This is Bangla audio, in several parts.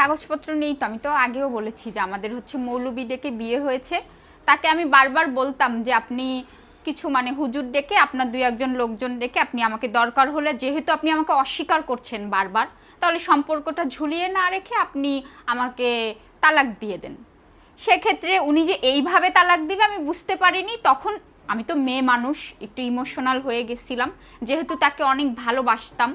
কাগজপত্র নেই তো, আমি তো আগেও বলেছি যে আমাদের হচ্ছে মৌলবি ডেকে বিয়ে হয়েছে। তাকে আমি বারবার বলতাম যে আপনি কিছু মানে হুজুর ডেকে, আপনার দুই একজন লোকজন ডেকে আপনি আমাকে দরকার হলে, যেহেতু আপনি আমাকে অস্বীকার করছেন বারবার, তাহলে সম্পর্কটা ঝুলিয়ে না রেখে আপনি আমাকে তালাক দিয়ে দেন। সেক্ষেত্রে উনি যে এইভাবে তালাক দিবে আমি বুঝতে পারিনি। তখন আমি তো মেয়ে মানুষ, একটু ইমোশনাল হয়ে গেছিলাম। যেহেতু তাকে অনেক ভালোবাসতাম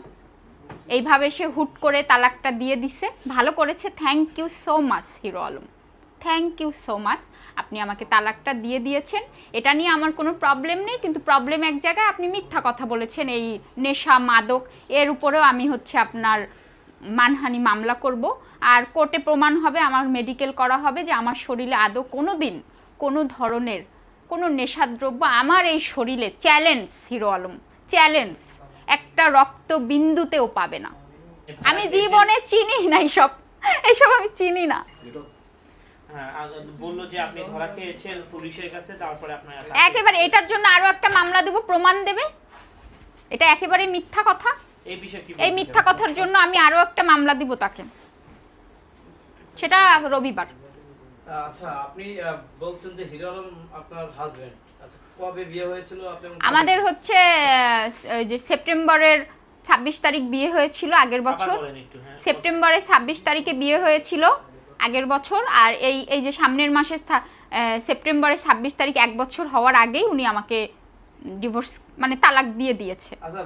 এইভাবে সে হুট করে তালাকটা দিয়ে দিছে। ভালো করেছে। Thank you so much Hero Alam thank you so much আপনি আমাকে তালাকটা দিয়ে দিয়েছেন। এটা নিয়ে আমার কোনো প্রবলেম নেই, কিন্তু প্রবলেম এক জায়গায় আপনি মিথ্যা কথা বলেছেন। এই নেশা, মাদক, এর উপরেও আমি হচ্ছে আপনার মানহানি মামলা করব। আর কোর্টে প্রমাণ হবে, আমার মেডিকেল করা হবে যে আমার শরীরে আদৌ কোনো দিন কোনো ধরনের কোনো নেশাদ্রব্য, আমার এই শরীরে চ্যালেঞ্জ হিরো আলম চ্যালেঞ্জ রক্ত বিন্দুতেও পাবে না। আমি জীবনে চিনি। না এইসব। এইসব আমি চিনি না। হ্যাঁ বলল যে আপনি ধরা খেয়েছেন পুলিশের কাছে তারপরে আপনার একেবারে এটার জন্য আরও একটা মামলা দেব প্রমাণ দেবে। এটা একেবারে মিথ্যা কথা। এই বিষয়ে কি এই মিথ্যা কথার জন্য আমি আরও একটা মামলা দিব তাকে। সেটা রবিবার। আচ্ছা আপনি বলছেন যে হিরো আলম আপনার হাজবেন্ড আচ্ছা আমাদের হচ্ছে ওই যে সেপ্টেম্বরের ছাব্বিশ তারিখ বিয়ে হয়েছিল আগের বছর। হ্যাঁ। সেপ্টেম্বরের ছাব্বিশ তারিখে বিয়ে হয়েছিল আগের বছর আর এই এই যে সামনের মাসে সেপ্টেম্বরের ছাব্বিশ তারিখ এক বছর হওয়ার আগেই উনি আমাকে ডিভোর্স মানে তালাক দিয়ে দিয়েছে। আচ্ছা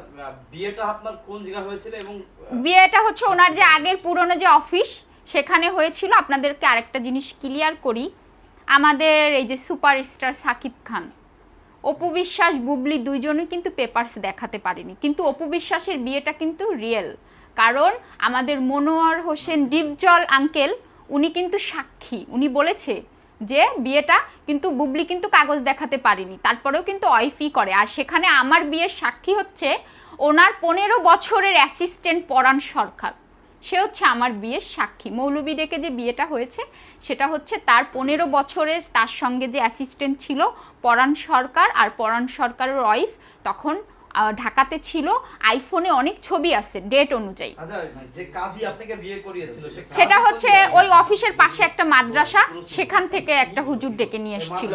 বিয়েটা আপনার কোন জায়গা হয়েছিল এবং বিয়েটা হচ্ছে ওনার যে আগের পুরনো যে অফিস সেখানে হয়েছিল। আপনাদেরকে আরেকটা জিনিস ক্লিয়ার করি। আমাদের এই যে সুপারস্টার সাকিব খান অপু বিশ্বাস, বুবলি দুইজনই কিন্তু পেপারস দেখাতে পারেনি। কিন্তু অপু বিশ্বাসের বিয়েটা কিন্তু রিয়েল কারণ আমাদের মনোয়ার হোসেন ডিপজল আঙ্কেল উনি কিন্তু সাক্ষী। উনি বলেছে যে বিয়েটা কিন্তু বুবলি কিন্তু কাগজ দেখাতে পারেনি। তারপরেও কিন্তু ওয়াইফই করে। আর সেখানে আমার বিয়ের সাক্ষী হচ্ছে ওনার পনেরো বছরের অ্যাসিস্ট্যান্ট পরাণ সরকার। সে হচ্ছে আমার বিয়ের সাক্ষী। মৌলবী ডেকে যে বিয়েটা হয়েছে, সেটা হচ্ছে তার পনেরো বছরে তার সঙ্গে যে অ্যাসিস্ট্যান্ট ছিল, পরাণ সরকার আর পরাণ সরকারের ওয়াইফ তখন ঢাকাতে ছিল আইফোনে অনেক ছবি আছে ডেট অনুযায়ী। আচ্ছা সে সেটা হচ্ছে ওই অফিসের পাশে একটা মাদ্রাসা সেখান থেকে একটা হুজুর ডেকে নিয়ে এসেছিল।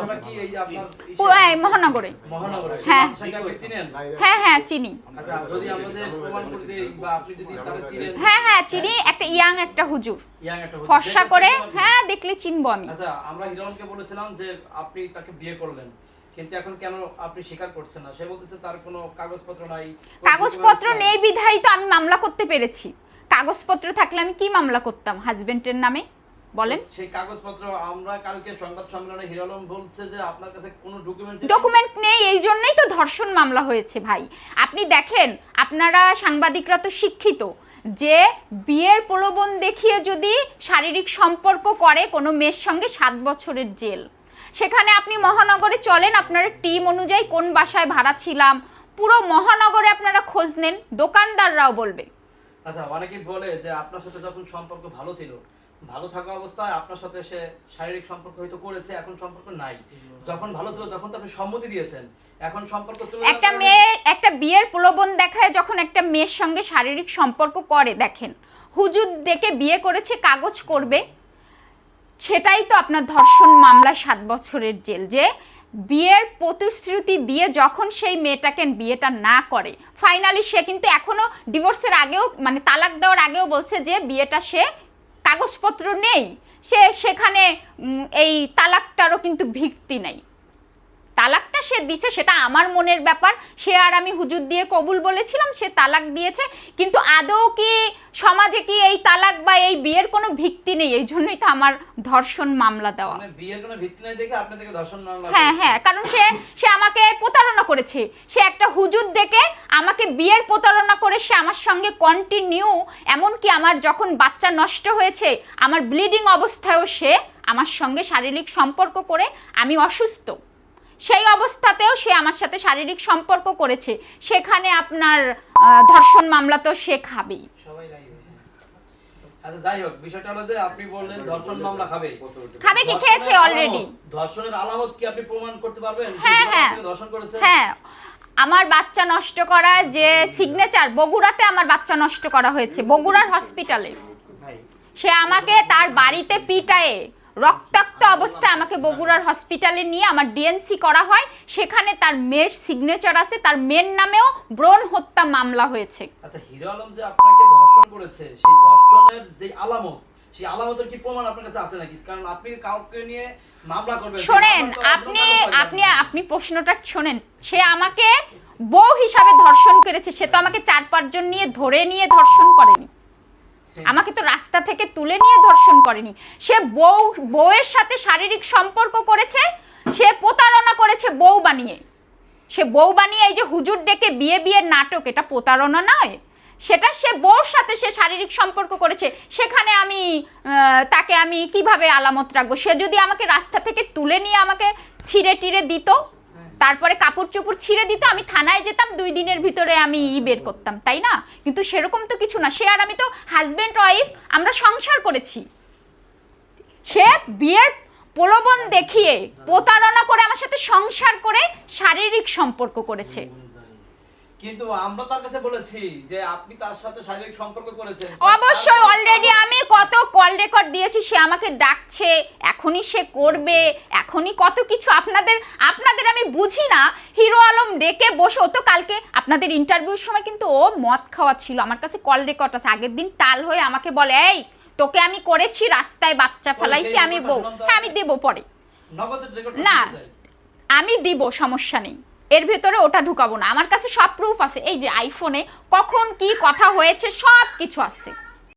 মহানগরে। হ্যাঁ। হ্যাঁ হ্যাঁ চিনি। আচ্ছা হ্যাঁ হ্যাঁ চিনি একটা ইয়াং একটা হুজুর। ফর্সা করে হ্যাঁ দেখলে চিনবো আমি। আচ্ছা আমরা হিরণকে বলেছিলাম যে আপনি তাকে বিয়ে করলেন। কিন্তু এখন কেন আপনি স্বীকার করছেন না? সে বলতেছে তার কোনো কাগজপত্র নাই কাগজপত্র নেই। বিধাই তো আমি মামলা করতে পেরেছি। কাগজপত্র থাকলে আমি কি মামলা করতাম হাজবেন্ডের নামে? বলেন। সেই কাগজপত্র আমরা কালকে সংবাদ সম্মেলনে হিরো আলম বলছে যে আপনার কাছে কোনো ডকুমেন্টস ডকুমেন্ট নেই এই জন্যই তো ধর্ষণ মামলা হয়েছে ভাই। আপনি দেখেন আপনারা সাংবাদিকরা তো শিক্ষিত। যে বিয়ের প্রলোভন দেখিয়ে যদি শারীরিক সম্পর্ক করে কোনো মেয়ের সঙ্গে সাত বছরের জেল। সেখানে আপনি মহানগরে চলেন আপনার টিম অনুযায়ী কোন বাসায় ভাড়া ছিলাম পুরো মহানগরে আপনারা খোঁজ নেন দোকানদাররাও বলবে। আচ্ছা অনেকেই বলে যে আপনার সাথে যখন সম্পর্ক ভালো ছিল ভালো থাকা অবস্থায় আপনার সাথে সে শারীরিক সম্পর্ক হয়তো করেছে এখন সম্পর্ক নাই। যখন ভালো ছিল তখন তো আপনি সম্মতি দিয়েছেন। এখন সম্পর্ক একটা মেয়ে একটা বিয়ের প্রলোভন দেখায় যখন একটা মেয়ের সঙ্গে শারীরিক সম্পর্ক করে দেখেন। হুজুর ডেকে বিয়ে করেছে কাগজ করবে। সেটাই তো আপনার ধর্ষণ মামলা সাত বছরের জেল, যে বিয়ের প্রতিশ্রুতি দিয়ে যখন সেই মেয়েটাকে বিয়েটা না করে ফাইনালি সে কিন্তু এখনও ডিভোর্সের আগেও মানে তালাক দেওয়ার আগেও বলছে যে বিয়েটা সে কাগজপত্র নেই, সে সেখানে এই তালাকটারও কিন্তু ভিত্তি নেই। তালাকটা সে দিছে, সেটা আমার মনের ব্যাপার, সে আর আমি হুজুর দিয়ে কবুল বলেছিলাম, সে তালাক দিয়েছে, কিন্তু আদৌ কি সমাজে কি এই তালাক বা এই বিয়ের কোনো ভিত্তি নেই? এই জন্যই তো আমার ধর্ষণ মামলা দেওয়া। মানে বিয়ের কোনো ভিত্তি নাই দেখে আপনি থেকে ধর্ষণ মামলা হ্যাঁ হ্যাঁ কারণ সে সে আমাকে প্রতারণা করেছে। সে একটা হুজুর দেখে আমাকে বিয়ের প্রতারণা করে সে আমার সঙ্গে কন্টিনিউ এমনকি আমার যখন বাচ্চা নষ্ট হয়েছে আমার ব্লিডিং অবস্থায়ও সে আমার সঙ্গে শারীরিক সম্পর্ক করে আমি অসুস্থ। সেই অবস্থাতেও সে আমার সাথে শারীরিক সম্পর্ক করেছে। সেখানে আপনার ধর্ষণ মামলা তো সে খাবেই। আচ্ছা যাই হোক বিষয়টা হলো যে আপনি বললেন ধর্ষণ মামলা খাবে। খাবে কি খেয়েছে অলরেডি ধর্ষণের আলামত কি আপনি প্রমাণ করতে পারবেন? হ্যাঁ, হ্যাঁ। ধর্ষণ করেছে? হ্যাঁ। আমার বাচ্চা নষ্ট করা যে সিগনেচার বগুড়াতে আমার বাচ্চা নষ্ট করা হয়েছে বগুড়ার হসপিটালে সে আমাকে তার বাড়িতে পিটায়ে। রক্তাক্ত অবস্থায় আমাকে বগুড়ার হসপিটালে নিয়ে আমার ডিএনসি করা হয়। সেখানে তার মেয়ের সিগনেচার আছে তার মেয়ের নামেও ব্রণ হত্যা মামলা হয়েছে। আচ্ছা হিরো আলম যে আপনাকে ধর্ষণ করেছে সেই ধর্ষণের যে আলামত সেই আলামতের কি প্রমাণ আপনার কাছে আছে নাকি? কারণ আপনি কাউকে নিয়ে মামলা করবেন শোনেন আপনি আপনি আপনি প্রশ্নটা শোনেন। সে আমাকে বউ হিসাবে ধর্ষণ করেছে সে তো আমাকে চার পাঁচজন নিয়ে ধরে নিয়ে ধর্ষণ করেনি। রাস্তা থেকে তুলে নিয়ে ধর্ষণ করেনি। সে বউ, বউয়ের সাথে শারীরিক সম্পর্ক করেছে, সে প্রতারণা করেছে বউ বানিয়ে। সে বউ বানিয়ে এই যে হুজুর ডেকে বিয়ে বিয়ের নাটক, এটা প্রতারণা নয়। সেটা সে বউর সাথে সে শারীরিক সম্পর্ক করেছে। সেখানে আমি তাকে আমি কীভাবে আলামত রাখব? সে যদি আমাকে রাস্তা থেকে তুলে নিয়ে আমাকে ছিঁড়ে টিড়ে দিত তারপরে কাপড় চোপড় ছিঁড়ে দিত, আমি থানায় যেতাম, দুই দিনের ভিতরে আমি ই বের করতাম, তাই না? কিন্তু সেরকম তো কিছু না। সে আর আমি তো হাজব্যান্ড ওয়াইফ আমরা সংসার করেছি। সে বিয়ের প্রলোভন দেখিয়ে প্রতারণা করে আমার সাথে সংসার করে শারীরিক সম্পর্ক করেছে। কিন্তু আমরা তার কাছে বলেছি যে আপনি তার সাথে শারীরিক সম্পর্ক করেছেন। অবশ্যই অলরেডি আমি কত কল রেকর্ড দিয়েছি সে আমাকে ডাকছে এখনই সে করবে এখনই কত কিছু আপনাদের আপনাদের আমি বুঝি না। হিরো আলম ডেকে বসে ও তো কালকে আপনাদের ইন্টারভিউর সময় কিন্তু ও মদ খাওয়া ছিল। আমার কাছে কল রেকর্ড আছে। আগের দিন টাল হয়ে আমাকে বলে এই তোকে আমি করেছি রাস্তায় বাচ্চা ফেলাইছি আমি বউ। হ্যাঁ আমি দেবো পরে। না আমি দিব সমস্যা নেই। এর ভেতরে ওটা ঢুকাবো না। আমার কাছে সব প্রুফ আছে। এই যে আইফোনে কখন কি কথা হয়েছে সব কিছু আছে।